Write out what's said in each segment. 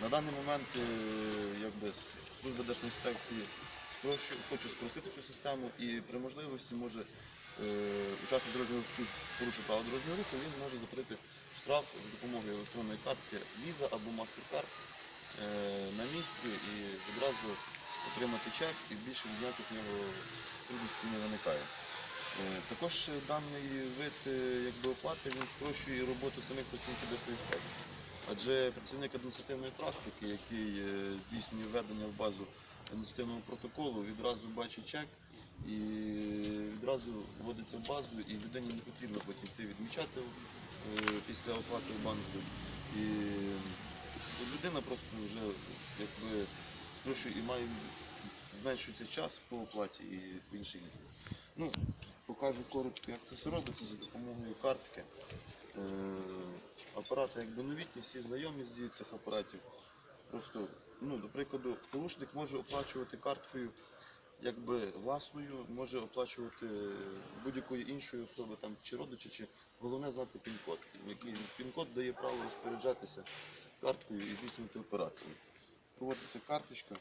На даний момент е, якби, служба Держінспекції хоче спростити цю систему і при можливості може е, учасник дорожнього руху, порушив право дорожнього руху, він може заплатити штраф за допомогою електронної картки Visa або MasterCard е, на місці і відразу отримати чек і більше ніяких нього трудностей не виникає. Також даний вид якби, оплати він спрощує роботу самих працівників Держінспекції. Адже працівник адміністративної практики, який е, здійснює введення в базу адміністративного протоколу, відразу бачить чек і відразу вводиться в базу, і людині не потрібно потім йти відмічати е, після оплати в банку. І людина просто вже якби спрощує і має зменшується час по оплаті і по інших. Ну, покажу коротко, як це все робиться за допомогою картки. Апарати якби новітні, всі знайомі з цих апаратів. Просто, ну, до прикладу, порушник може оплачувати карткою якби власною, може оплачувати будь-якої іншої особи, там, чи родича, чи головне знати пін-код. Пін-код дає право розпоряджатися карткою і здійснювати операції. Проводиться карточка.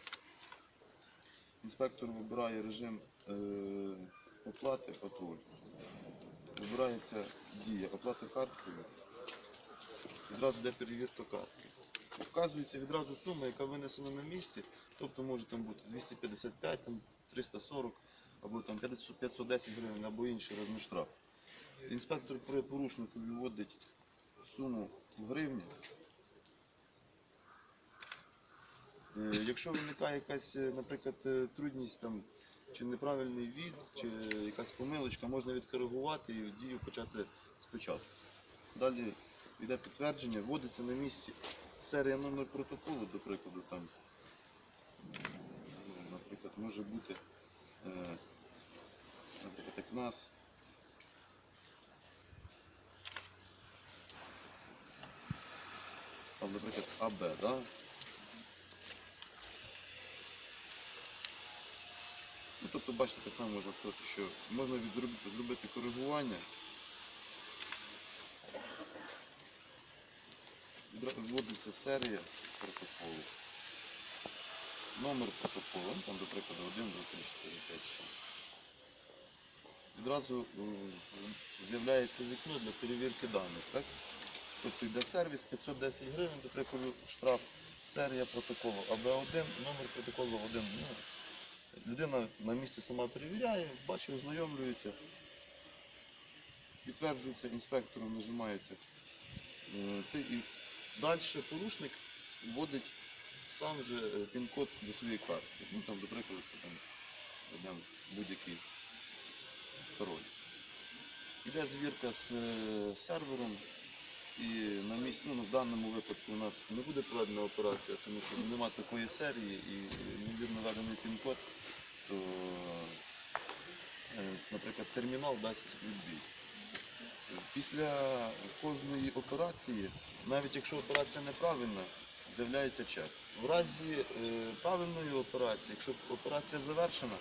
Інспектор вибирає режим е, оплати патруль. Вибирається дія оплати карткою. Відразу йде перевірка картки. Вказується відразу сума, яка винесена на місці, тобто може там бути 255, там 340, або там 510 гривень, або інший розмір штрафу. Інспектор при порушнику виводить суму в гривні. Е, Якщо виникає якась, е, наприклад, е, трудність там, чи неправильний від, чи якась помилочка, можна відкоригувати і дію почати спочатку. Далі йде підтвердження, вводиться на місці серія номер протоколу, до прикладу, там, ну, наприклад, може бути, е, наприклад, як нас. Там, наприклад, АБ, да? Ну, тобто, бачите, так само можна сказати, що можна відробити, зробити коригування. Вводиться серія протоколу. Номер протоколу, ну, там, до прикладу, 1, 2, 3, 4, 5, 6. Відразу е, з'являється вікно для перевірки даних. Так? Тобто йде сервіс 510 гривень, до прикладу, штраф, серія протоколу АБ1, номер протоколу 1. Ну, людина на місці сама перевіряє, бачить, ознайомлюється, підтверджується, інспектором нажимається. е, Це і далі порушник вводить сам же е, пін-код до своєї картки. Ну там, до прикладу, це там будь-який пароль. Іде звірка з е, сервером. І на місці, ну, в даному випадку у нас не буде проведена операція, тому що немає такої серії і невірно введений пін-код, то, е, наприклад, термінал дасть відбій. Після кожної операції, навіть якщо операція неправильна, з'являється чек. В разі е, правильної операції, якщо операція завершена,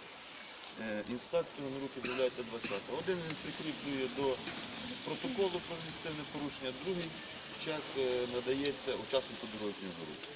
е, інспектору на руки з'являється 20. Один він прикріплює до протоколу про адміністративне порушення, другий чек надається учаснику дорожнього руху.